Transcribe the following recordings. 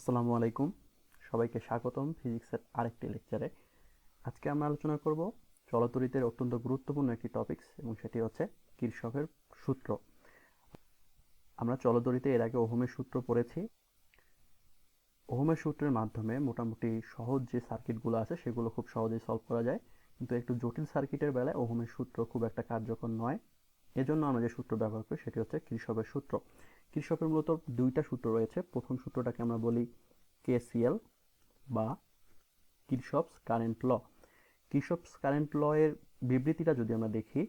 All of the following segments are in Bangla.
আসসালামু আলাইকুম। সবাইকে স্বাগতম ফিজিক্সের আরেকটি লেকচারে। আজকে আমরা আলোচনা করব চলতরিতের অত্যন্ত গুরুত্বপূর্ণ একটি টপিকস এবং সেটি হচ্ছে কিরশফের সূত্র। আমরা চলতরিতে এর আগে ওহমের সূত্র পড়েছি। ওহমের সূত্রের মাধ্যমে মোটামুটি সহজ যে সার্কিটগুলো আছে সেগুলো খুব সহজেই সলভ করা যায়। কিন্তু একটু জটিল সার্কিটের বেলায় ওহমের সূত্র খুব একটা কার্যকর নয়। এজন্য আমরা যে সূত্র ব্যবহার করি সেটি হচ্ছে কৃষকের সূত্র। কিরশফের মূলত দুইটা সূত্র রয়েছে। প্রথম সূত্রটাকে আমরা বলি কেসিএল বা কিরশপস কারেন্ট ল। কিরশপস কারেন্ট ল এর বিবৃতিটা যদি আমরা দেখি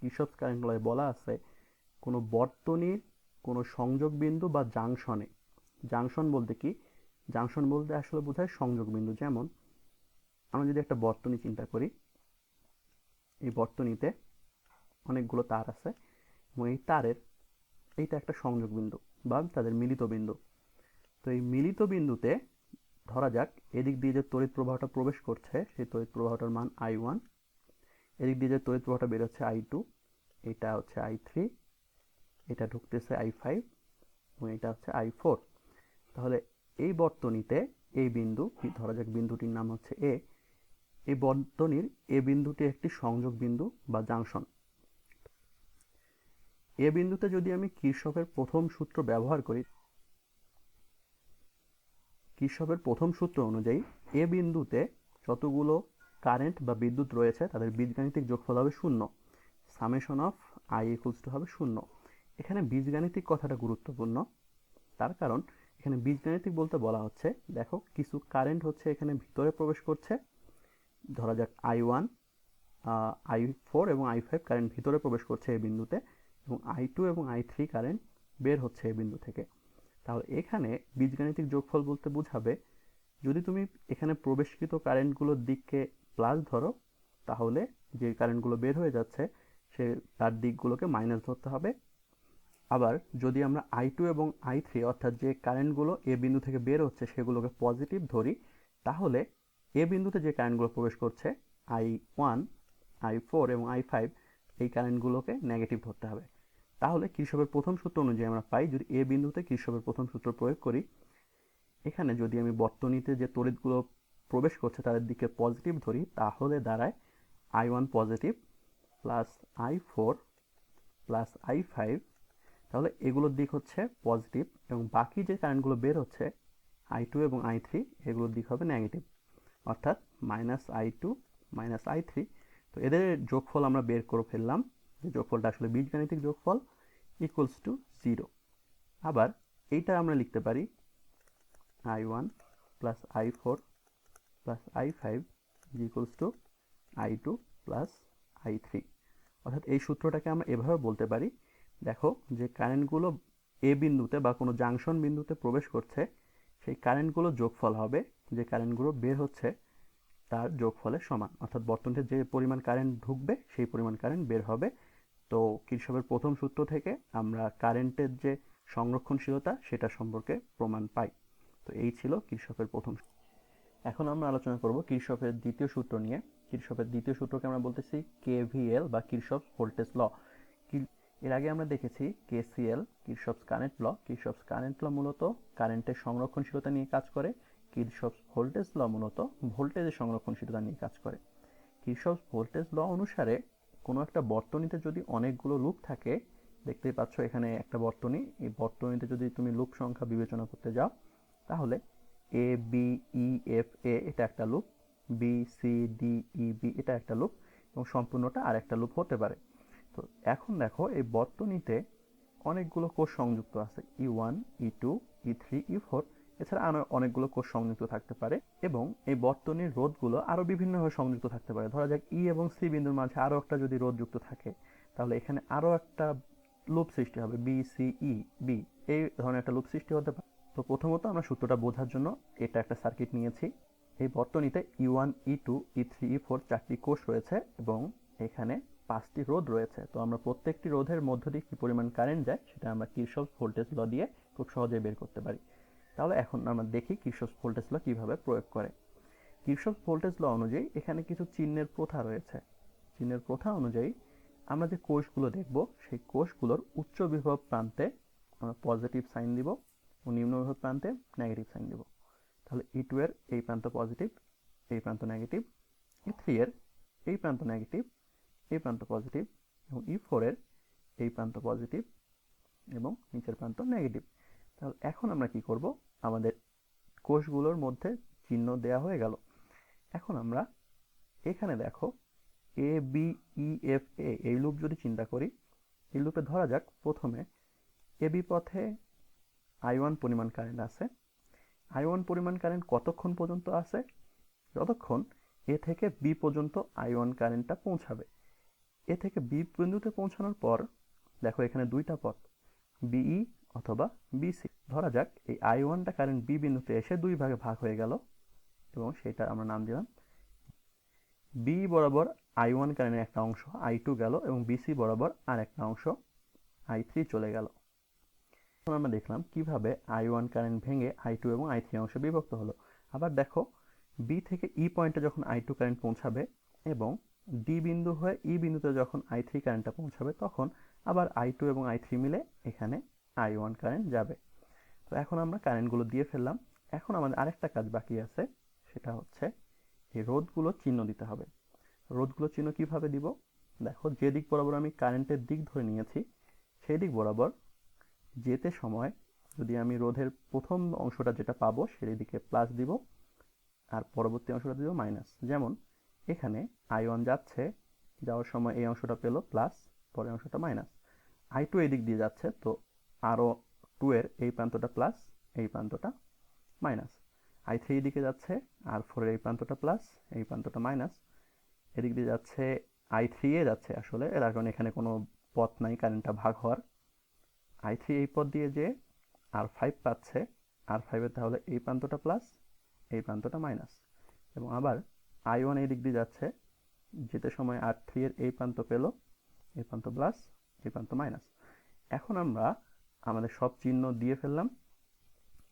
কিরশপস কারেন্ট লয়ে বলা আছে, কোনো বর্তনীর কোনো সংযোগ বিন্দু বা জাংশনে। জাংশন বলতে কি? জাংশন বলতে আসলে বোঝায় সংযোগ বিন্দু। যেমন, আমরা যদি একটা বর্তনী চিন্তা করি, এই বর্তনীতে অনেকগুলো তার আছে এবং এই তারের এইটা একটা সংযোগ বিন্দু বা তাদের মিলিত বিন্দু। তো এই মিলিত বিন্দুতে ধরা যাক, এদিক দিয়ে যে তড়িৎ প্রবাহটা প্রবেশ করছে, সেই তড়িৎ প্রবাহটার মান আই ওয়ান এদিক দিয়ে যে তড়িৎ প্রবাহটা বেরোচ্ছে আই টু এটা হচ্ছে আই থ্রি এটা ঢুকতেছে আই ফাইভ এবং এটা হচ্ছে আই ফোর তাহলে এই বর্তনীতে এই বিন্দু ধরা যাক বিন্দুটির নাম হচ্ছে এ এই বর্তনীর এ বিন্দুটি একটি সংযোগ বিন্দু বা জাংশন। এ বিন্দুতে যদি আমি কির্শফের প্রথম সূত্র ব্যবহার করি কির্শফের প্রথম সূত্র অনুযায়ী এ বিন্দুতে যতগুলো কারেন্ট বা বিদ্যুৎ রয়েছে, তাদের বীজগাণিতিক যোগফল হবে শূন্য। Summation of I equals to হবে শূন্য। এখানে বীজগাণিতিক কথাটা গুরুত্বপূর্ণ। তার কারণ এখানে বীজগাণিতিক বলতে বলা হচ্ছে, দেখো কিছু কারেন্ট হচ্ছে এখানে ভিতরে প্রবেশ করছে। ধরা যাক আই ওয়ান আই ফোর এবং আই ফাইভ কারেন্ট ভিতরে প্রবেশ করছে এই বিন্দুতে। এবং আই টু এবং আই থ্রি কারেন্ট বের হচ্ছে এই বিন্দু থেকে। তাহলে এখানে বীজগাণিতিক যোগফল বলতে বোঝাবে, যদি তুমি এখানে প্রবেশকৃত কারেন্টগুলোর দিককে প্লাস ধরো, তাহলে যে কারেন্টগুলো বের হয়ে যাচ্ছে, সে তার দিকগুলোকে মাইনাস ধরতে হবে। আবার যদি আমরা আই টু এবং আই থ্রি অর্থাৎ যে কারেন্টগুলো এ বিন্দু থেকে বের হচ্ছে, সেগুলোকে পজিটিভ ধরি, তাহলে এ বিন্দুতে যে কারেন্টগুলো প্রবেশ করছে আই ওয়ান আই ফোর এবং আই ফাইভ এই কারেন্টগুলোকে নেগেটিভ ধরতে হবে। তাহলে কৃষকের প্রথম সূত্র অনুযায়ী আমরা পাই, যদি এ বিন্দুতে কৃষকের প্রথম সূত্র প্রয়োগ করি, এখানে যদি আমি বর্তনীতে যে তড়িৎগুলো প্রবেশ করছে তাদের দিকে পজিটিভ ধরি, তাহলে দাঁড়ায় I one positive plus I four plus I five তাহলে এগুলোর দিক হচ্ছে পজিটিভ এবং বাকি যে কারেন্টগুলো বের হচ্ছে আই টু এবং আই থ্রি এগুলোর দিক হবে নেগেটিভ অর্থাৎ minus I two minus I three তো এদের যোগফল আমরা বের করে ফেললাম, যে যোগফলটা আসলে বীজগাণিতিক যোগফল ইকুয়ালস টু জিরো আবার এইটা আমরা লিখতে পারি I one plus I four plus I five equals to I two plus I three অর্থাৎ এই সূত্রটাকে আমরা এভাবে বলতে পারি, দেখো যে কারেন্টগুলো এ বিন্দুতে বা কোনো জাংশন বিন্দুতে প্রবেশ করছে, সেই কারেন্টগুলো যোগফল হবে, যে কারেন্টগুলো বের হচ্ছে তার যোগফলের সমান। অর্থাৎ বর্তনীতে যে পরিমাণ কারেন্ট ঢুকবে, সেই পরিমাণ কারেন্ট বের হবে। তো কৃষকের প্রথম সূত্র থেকে আমরা কারেন্টের যে সংরক্ষণশীলতা, সেটা সম্পর্কে প্রমাণ পাই। তো এই ছিল কৃষকের প্রথম এখন আমরা আলোচনা করব কৃষকের দ্বিতীয় সূত্র নিয়ে। কৃষকের দ্বিতীয় সূত্রকে আমরা বলতেছি কেভিএল বা কৃষক ভোল্টেজ ল। এর আগে আমরা দেখেছি KCL Kirchhoff's current law. Kirchhoff's current law মূলত কারেন্টের সংরক্ষণশীলতা নিয়ে কাজ করে। কিরশপস ভোল্টেজ ল মূলত ভোল্টেজের সংরক্ষণশীলতা নিয়ে কাজ করে। কিরশপস ভোল্টেজ ল অনুসারে কোনো একটা বর্তনীতে যদি অনেকগুলো লুপ থাকে, দেখতেই পাচ্ছ এখানে একটা বর্তনী, এই বর্তনীতে যদি তুমি লুপ সংখ্যা বিবেচনা করতে যাও, তাহলে A B E F A এটা একটা loop B C D E B এটা একটা লুপ এবং সম্পূর্ণটা আর একটা লুপ হতে পারে। তো এখন দেখো এই বর্তনীতে অনেকগুলো কোষ সংযুক্ত আছে E one E two E three E four এছাড়া আরও অনেকগুলো কোষ সংযুক্ত থাকতে পারে এবং এই বর্তনীর রোধগুলো আরও বিভিন্নভাবে সংযুক্ত থাকতে পারে। ধরা যাক ই এবং সি বিন্দুর মাঝে আরও একটা যদি রোধ যুক্ত থাকে, তাহলে এখানে আরও একটা লুপ সৃষ্টি হবে বি সি ই বি এই ধরনের একটা লুপ সৃষ্টি হতে পারে। তো প্রথমত আমরা সূত্রটা বোঝার জন্য এটা একটা সার্কিট নিয়েছি। এই বর্তনীতে E one E two E three E four চারটি কোষ রয়েছে এবং এখানে পাঁচটি রোধ রয়েছে। তো আমরা প্রত্যেকটি রোধের মধ্য দিয়ে কী পরিমাণ কারেন্ট যায়, সেটা আমরা কিরশফ ভোল্টেজ ল দিয়ে খুব সহজেই বের করতে পারি। তাহলে এখন আমরা দেখি কিরশফ ভোল্টেজ ল কীভাবে প্রয়োগ করে। কিরশফ ভোল্টেজ ল অনুযায়ী এখানে কিছু চিহ্নের প্রথা রয়েছে। চিহ্নের প্রথা অনুযায়ী আমরা যে কোষগুলো দেখব, সেই কোষগুলোর উচ্চ বিভব প্রান্তে আমরা পজিটিভ সাইন দিব ও নিম্ন বিভব প্রান্তে নেগেটিভ সাইন দেব। তাহলে ই টু এর এই প্রান্ত পজিটিভ এই প্রান্ত নেগেটিভ ই থ্রি এর এই প্রান্ত নেগেটিভ এই প্রান্ত পজিটিভ এবং ই ফোর এর এই প্রান্ত পজিটিভ এবং নিচের প্রান্ত নেগেটিভ তাহলে এখন আমরা কি করব? আমাদের কোষগুলোর মধ্যে চিহ্ন দেয়া হয়ে গেল। এখন আমরা এখানে দেখো এ বি ই এফ এ এই লুপ যদি চিন্তা করি, এই লুপে ধরা যাক প্রথমে এ বি পথে আই ওয়ান পরিমাণ কারেন্ট আছে। আই ওয়ান পরিমাণ কারেন্ট কতক্ষণ পর্যন্ত আছে? যতক্ষণ এ থেকে বি পর্যন্ত আই ওয়ান কারেন্টটা পৌঁছাবে। এ থেকে বি বিন্দুতে পৌঁছানোর পর, দেখো এখানে দুইটা পথ বিই অথবা বিসি ধরা যাক এই আই ওয়ানটা কারেন্ট বি বিন্দুতে এসে দুই ভাগে ভাগ হয়ে গেল, এবং সেটা আমরা নাম দিলাম। বি বরাবর আই ওয়ান কারেন্টের একটা অংশ আই টু গেল, এবং বিসি বরাবর আর একটা অংশ আই থ্রি চলে গেল। এখন আমরা দেখলাম কীভাবে আই ওয়ান কারেন্ট ভেঙে আই টু এবং আই থ্রি অংশে বিভক্ত হলো। আবার দেখো বি থেকে ই পয়েন্টে যখন আই টু কারেন্ট পৌঁছাবে, এবং ডি বিন্দু হয়ে ই বিন্দুতে যখন আই থ্রি কারেন্টটা পৌঁছাবে, তখন আবার আই টু এবং আই থ্রি মিলে এখানে আই ওয়ান কারেন্ট যাবে। তো এখন আমরা কারেন্টগুলো দিয়ে ফেললাম। এখন আমাদের আরেকটা কাজ বাকি আছে, সেটা হচ্ছে এই চিহ্ন দিতে হবে। রোধগুলো চিহ্ন কীভাবে দিব? দেখো, যে দিক বরাবর আমি কারেন্টের দিক ধরে নিয়েছি, সেই দিক বরাবর যেতে সময় যদি আমি রোধের প্রথম অংশটা যেটা পাবো, সেই দিকে প্লাস দিব, আর পরবর্তী অংশটা দিব মাইনাস যেমন, এখানে আই ওয়ান যাচ্ছে, যাওয়ার সময় এই অংশটা পেল প্লাস পরের অংশটা মাইনাস আই টু এই দিক দিয়ে যাচ্ছে, তো আরও টু এর এই প্রান্তটা প্লাস এই প্রান্তটা মাইনাস আই থ্রি দিকে যাচ্ছে, আর ফোরের এই প্রান্তটা প্লাস এই প্রান্তটা মাইনাস এদিক দিয়ে যাচ্ছে আই থ্রি এ যাচ্ছে আসলে, এর কারণে এখানে কোনো পথ নাই কারেন্টটা ভাগ হওয়ার। আই থ্রি এই পথ দিয়ে যে আর ফাইভ পাচ্ছে আর ফাইভের তাহলে এই প্রান্তটা প্লাস এই প্রান্তটা মাইনাস এবং আবার আই ওয়ান এই দিক দিয়ে যাচ্ছে, যেতে সময় আর থ্রি এর এই প্রান্ত পেল, এই প্রান্ত প্লাস এই প্রান্ত মাইনাস এখন আমরা আমাদের সব চিহ্ন দিয়ে ফেললাম।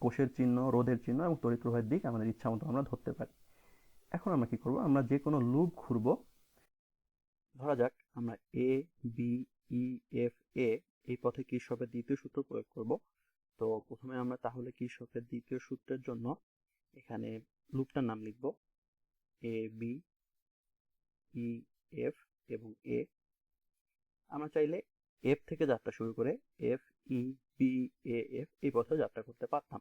কোষের চিহ্ন, রোধের চিহ্ন এবং তড়িৎ প্রবাহের দিক আমাদের ইচ্ছা মতো আমরা ধরতে পারি। এখন আমরা কি করব? আমরা যে কোনো লুপ ঘুরব। ধরা যাক, আমরা এ বি ই এফ এ এই পথে কির্শফের দ্বিতীয় সূত্র প্রয়োগ করব। তো প্রথমে আমরা তাহলে কির্শফের দ্বিতীয় সূত্রের জন্য এখানে লুপটার নাম লিখব। এ বি ই এফ এবং এ আমরা চাইলে এফ থেকে যাত্রা শুরু করে F E B A F এই পথে যাত্রা করতে পারতাম।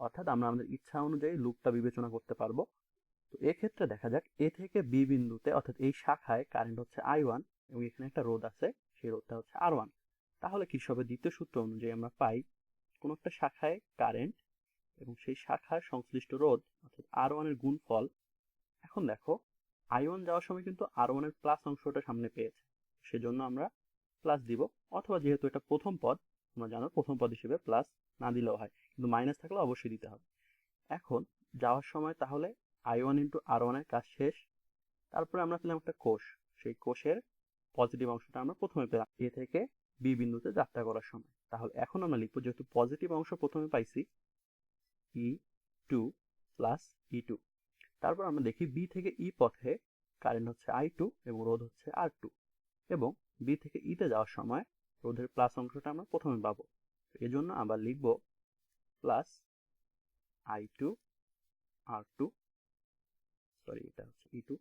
অর্থাৎ আমরা আমাদের ইচ্ছা অনুযায়ী লুপটা বিবেচনা করতে পারব। তো এক্ষেত্রে দেখা যাক, এ থেকে বি বিন্দুতে, অর্থাৎ এই শাখায় কারেন্ট হচ্ছে আই ওয়ান এবং এখানে একটা রোধ আছে, সেই রোধটা হচ্ছে আর ওয়ান তাহলে কৃষকের দ্বিতীয় সূত্র অনুযায়ী আমরা পাই কোনো একটা শাখায় কারেন্ট এবং সেই শাখার সংশ্লিষ্ট রোধ, অর্থাৎ আর ওয়ানের গুণফল। এখন দেখো আই ওয়ান যাওয়ার সময় কিন্তু আর ওয়ানের প্লাস অংশটা সামনে পেয়েছে। সেজন্য আমরা প্লাস দিব, অথবা যেহেতু এটা প্রথম পদ তোমরা জানো প্রথম পদ হিসেবে প্লাস না দিলেও হয়, কিন্তু মাইনাস থাকলে অবশ্যই দিতে হবে। এখন যাওয়ার সময় তাহলে আই ওয়ান ইন্টু আর ওয়ানের কাজ শেষ, তারপরে আমরা পেলাম একটা কোষ। সেই কোষের পজিটিভ অংশটা আমরা প্রথমে পেলাম এ থেকে বি বিন্দুতে যাত্রা করার সময়। তাহলে এখন আমরা লিখব যেহেতু পজিটিভ অংশ প্রথমে পাইছি E two plus E two তারপর আমরা দেখি বি থেকে ই পথে কারেন্ট হচ্ছে আই টু এবং রোধ হচ্ছে আর টু এবং বি থেকে ইতে যাওয়ার সময় রোধের প্লাস অংশটা আমরা প্রথমে পাবো। এজন্য আবার লিখব plus I two R two sorry এটা হচ্ছে ই টু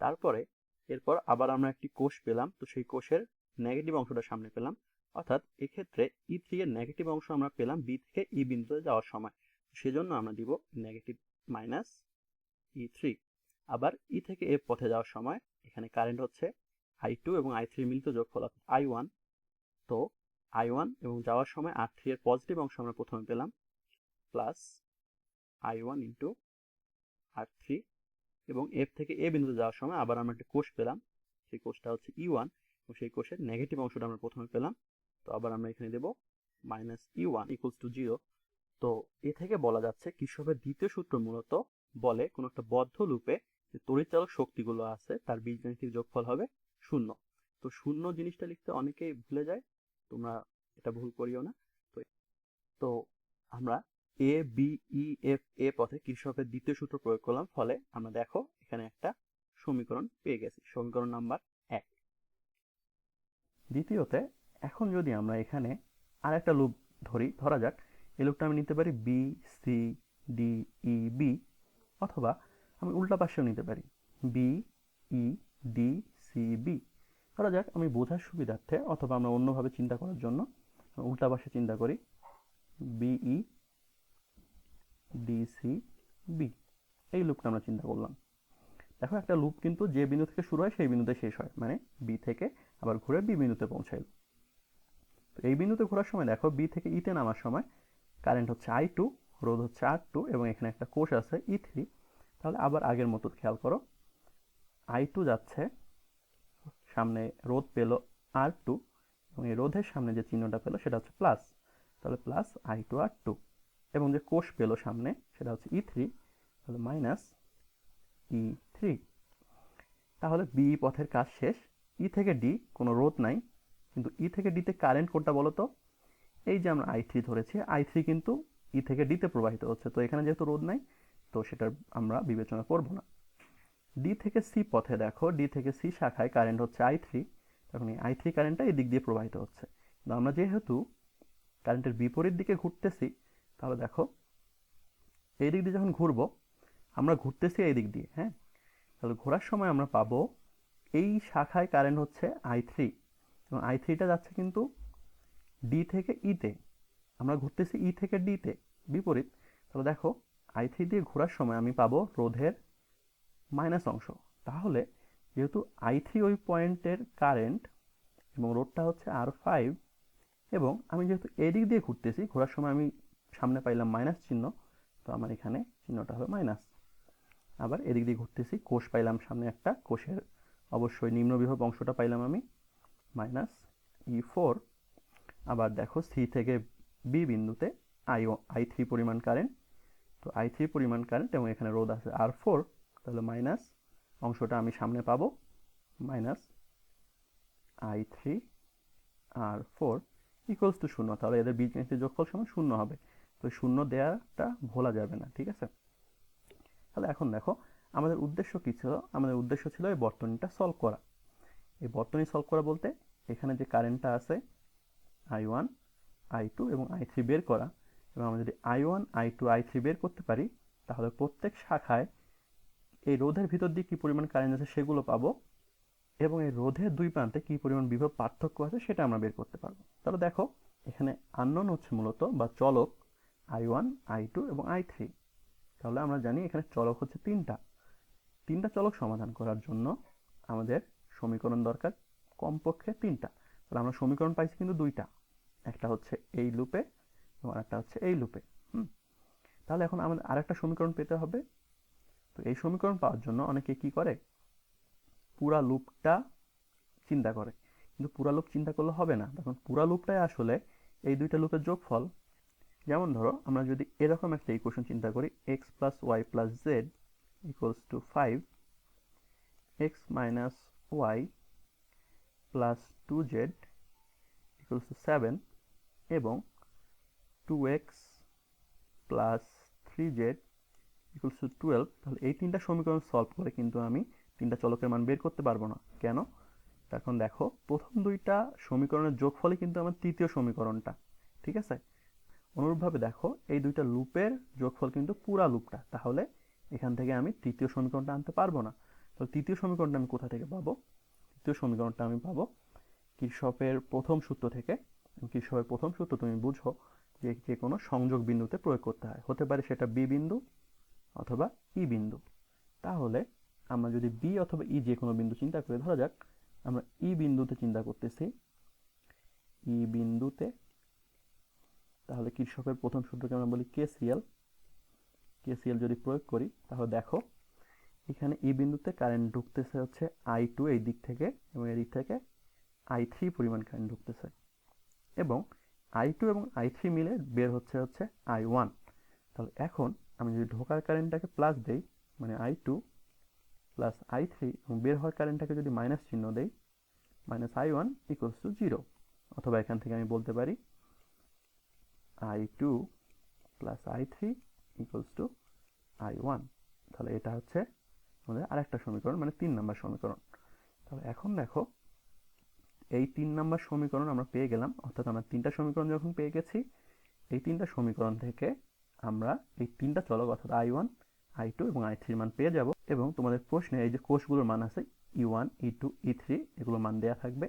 তারপরে এরপর আবার আমরা একটি কোষ পেলাম, তো সেই কোষের নেগেটিভ অংশটা সামনে পেলাম। অর্থাৎ এক্ষেত্রে ই থ্রি এর নেগেটিভ অংশ আমরা পেলাম বি থেকে ই বিন্দুতে যাওয়ার সময়। সেজন্য আমরা দিব নেগেটিভ মাইনাস ই থ্রি আবার ই থেকে এ পথে যাওয়ার সময় এখানে কারেন্ট হচ্ছে আই টু এবং আই থ্রি মিলিত যোগফল আই ওয়ান তো আই ওয়ান এবং যাওয়ার সময় আর থ্রি এর পজিটিভ অংশ আমরা প্রথমে পেলাম plus I one into R three এবং এফ থেকে এ বিন্দুতে যাওয়ার সময় আবার আমরা একটা কোষ পেলাম, সেই কোষটা হচ্ছে ই ওয়ান এবং সেই কোষের নেগেটিভ অংশটা আমরা প্রথমে পেলাম, তো আবার আমরা এখানে দেব minus E one equals to zero তো এ থেকে বলা যাচ্ছে কৃষকের দ্বিতীয় সূত্র মূলত বলে কোনো একটা বদ্ধ লুপে যে তড়িৎচালক শক্তিগুলো আছে, তার বীজগাণিতিক যোগফল হবে শূন্য। তো শূন্য জিনিসটা লিখতে অনেকেই ভুলে যায় তোমরা এটা ভুল করিও না। তো তো আমরা এ বি ই এফ এ পথে কৃষকের দ্বিতীয় সূত্র প্রয়োগ করলাম। ফলে আমরা দেখো এখানে একটা সমীকরণ পেয়ে গেছি, সমীকরণ নাম্বার এক। দ্বিতীয়তে, এখন যদি আমরা এখানে আর একটা লুপ ধরি, ধরা যাক, এই লুপটা আমি নিতে পারি B C D E B অথবা আমি উল্টা পাশেও নিতে পারি। B E D C B ধরা যাক আমি বোঝার সুবিধার্থে অথবা আমরা অন্যভাবে চিন্তা করার জন্য উল্টা পাশে চিন্তা করি বিই ডিসি বি এই লুপটা আমরা চিন্তা করলাম। দেখো একটা লুপ কিন্তু যে বিন্দু থেকে শুরু হয় সেই বিন্দুতে শেষ হয় মানে বি থেকে আবার ঘুরে বি বিন্দুতে পৌঁছাইল তো এই বিন্দুতে ঘোরার সময় দেখো বি থেকে ইতে নামার সময় কারেন্ট হচ্ছে আই টু রোধ হচ্ছে আর টু এবং এখানে একটা কোষ আছে ই থ্রি তাহলে আবার আগের মতো খেয়াল করো। আই টু যাচ্ছে সামনে রোধ পেল আর টু এবং এই রোধের সামনে যে চিহ্নটা পেল সেটা হচ্ছে প্লাস তাহলে plus I two R two এবং যে কোষ পেল সামনে সেটা হচ্ছে ই থ্রি তাহলে মাইনাস ই থ্রি তাহলে বি পথের কাজ শেষ। ই থেকে ডি কোনো রোধ নাই। কিন্তু ই থেকে ডিতে কারেন্ট কোনটা বলো তো? এই যে আমরা আই থ্রি ধরেছি আই থ্রি কিন্তু ই থেকে ডিতে প্রবাহিত হচ্ছে। তো এখানে যেহেতু রোধ নাই, তো সেটার আমরা বিবেচনা করব না। ডি থেকে সি পথে দেখো ডি থেকে সি শাখায় কারেন্ট হচ্ছে আই থ্রি তখন এই আই থ্রি কারেন্টটা এই দিক দিয়ে প্রবাহিত হচ্ছে। কিন্তু আমরা যেহেতু কারেন্টের বিপরীত দিকে ঘুরতেছি, তাহলে দেখো, এই দিক দিয়ে যখন ঘুরবো, আমরা ঘুরতেছি এই দিক দিয়ে হ্যাঁ? তাহলে ঘোরার সময় আমরা পাবো এই শাখায় কারেন্ট হচ্ছে আই থ্রি এবং আই থ্রিটা যাচ্ছে কিন্তু ডি থেকে ইতে আমরা ঘুরতেছি ই থেকে ডিতে বিপরীত। তাহলে দেখো আই থ্রি দিয়ে ঘোরার সময় আমি পাবো রোধের মাইনাস অংশ। তাহলে যেহেতু আই থ্রি ওই পয়েন্টের কারেন্ট এবং রোডটা হচ্ছে আর ফাইভ এবং আমি যেহেতু এদিক দিয়ে ঘুরতেছি, ঘোরার সময় আমি সামনে পাইলাম মাইনাস চিহ্ন, তো আমার এখানে চিহ্নটা হবে মাইনাস আবার এদিক দিয়ে ঘুরতেছি, কোষ পাইলাম সামনে একটা, কোষের অবশ্যই নিম্ন বিভব অংশটা পাইলাম আমি মাইনাস ই ফোর আবার দেখো সি থেকে বি বিন্দুতে আই আই থ্রি পরিমাণ কারেন্ট তো আই থ্রি পরিমাণ কারেন্ট এবং এখানে রোদ আছে আর ফোর তাহলে মাইনাস অংশটা আমি সামনে পাবো। Minus I three R four equals to শূন্য। তাহলে এদের বীজগণিতের যোগফল সময় শূন্য হবে। তো শূন্য দেওয়াটা ভোলা যাবে না, ঠিক আছে? তাহলে এখন দেখো, আমাদের উদ্দেশ্য কী ছিল? আমাদের উদ্দেশ্য ছিল এই বর্তনীটা সলভ করা। এই বর্তনী সলভ করা বলতে এখানে যে কারেন্টটা আছে আই ওয়ান আই টু এবং আই থ্রি বের করা। এবং আমরা যদি I one I two I three বের করতে পারি, তাহলে প্রত্যেক শাখায় এই রোধের ভিতর দিয়ে কী পরিমাণ কারেন্ট আছে সেগুলো পাবো এবং এই রোধের দুই প্রান্তে কী পরিমাণ বিভব পার্থক্য আছে সেটা আমরা বের করতে পারব। তাহলে দেখো, এখানে আননোন হচ্ছে মূলত বা চলক আই ওয়ান আই টু এবং আই থ্রি তাহলে আমরা জানি এখানে চলক হচ্ছে তিনটা। তিনটা চলক সমাধান করার জন্য আমাদের সমীকরণ দরকার কমপক্ষে তিনটা। তাহলে আমরা সমীকরণ পাইছি কিন্তু দুইটা। একটা হচ্ছে এই লুপে এবং আরেকটা হচ্ছে এই লুপে হুম? তাহলে এখন আমাদের আরেকটা সমীকরণ পেতে হবে। তো এই সমীকরণ পাওয়ার জন্য অনেকে কি করে? পুরা লুপটা চিন্তা করে। কিন্তু পুরা লুপ চিন্তা করলে হবে না। তখন পুরা লুপটাই আসলে এই দুইটা লুপের যোগফল। যেমন ধরো, আমরা যদি এরকম একটা ইকুয়েশন চিন্তা করি X plus Y plus Z equals to five X minus Y plus two Z equals to seven এবং two X plus three Z equals to twelve তাহলে এই তিনটা সমীকরণ সলভ করে কিন্তু আমি তিনটা চলকের মান বের করতে পারব না। কেন? এখন দেখো, প্রথম দুইটা সমীকরণের যোগফলই কিন্তু আমার তৃতীয় সমীকরণটা, ঠিক আছে? অনুরূপভাবে দেখো, এই দুইটা লুপের যোগফল কিন্তু পুরা লুপটা, তাহলে এখান থেকে আমি তৃতীয় সমীকরণটা আনতে পারব না। তাহলে তৃতীয় সমীকরণটা আমি কোথা থেকে পাবো? তৃতীয় সমীকরণটা আমি পাবো কৃষকের প্রথম সূত্র থেকে। কৃষকের প্রথম সূত্র তুমি বুঝো যে যে কোনো সংযোগ বিন্দুতে প্রয়োগ করতে হয়। হতে পারে সেটা বি বিন্দু অথবা ই বিন্দু। তাহলে আমরা যদি বি অথবা ই যে কোনো বিন্দু চিন্তা করি, ধরা যাক, আমরা ই বিন্দুতে চিন্তা করতেছি। ই বিন্দুতে, তাহলে কৃষকের প্রথম সূত্রকে আমরা বলি কেসিএল। কেসিএল যদি প্রয়োগ করি, তাহলে দেখো, এখানে ই বিন্দুতে কারেন্ট ঢুকতেছে হচ্ছে আই টু এই দিক থেকে এবং এই দিক থেকে আই থ্রি পরিমাণ কারেন্ট ঢুকতেছে। এবং আই টু এবং আই থ্রি মিলে বের হচ্ছে হচ্ছে আই ওয়ান। তাহলে এখন আমি যদি ঢোকার কারেন্টটাকে প্লাস দেই মানে I two plus I three এবং বের হওয়ার কারেন্টটাকে যদি মাইনাস চিহ্ন দেই minus I one equals to zero অথবা এখান থেকে আমি বলতে পারি I two plus I three equals to I one তাহলে এটা হচ্ছে আমাদের আরেকটা সমীকরণ মানে তিন নম্বর সমীকরণ। তাহলে এখন দেখো, এই তিন নম্বর সমীকরণ আমরা পেয়ে গেলাম, অর্থাৎ আমরা তিনটা সমীকরণ যখন পেয়ে গেছি, এই তিনটা সমীকরণ থেকে আমরা এই তিনটা চলক অর্থাৎ আই ওয়ান আই টু এবং আই থ্রির মান পেয়ে যাব এবং তোমাদের প্রশ্নে এই যে কোষগুলোর মান আছে E one E two E three এগুলোর মান দেওয়া থাকবে।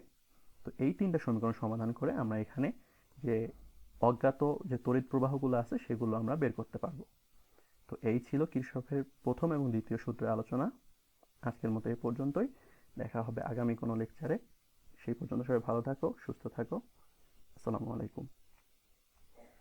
তো এই তিনটা সমীকরণ সমাধান করে আমরা এখানে যে অজ্ঞাত যে তড়িৎ প্রবাহগুলো আছে, সেগুলো আমরা বের করতে পারব। তো এই ছিল কৃষকের প্রথম এবং দ্বিতীয় সূত্রের আলোচনা। আজকের মতো এ পর্যন্তই। দেখা হবে আগামী কোনো লেকচারে সেই পর্যন্ত সবাই ভালো থাকো, সুস্থ থাকো। আসসালামু আলাইকুম।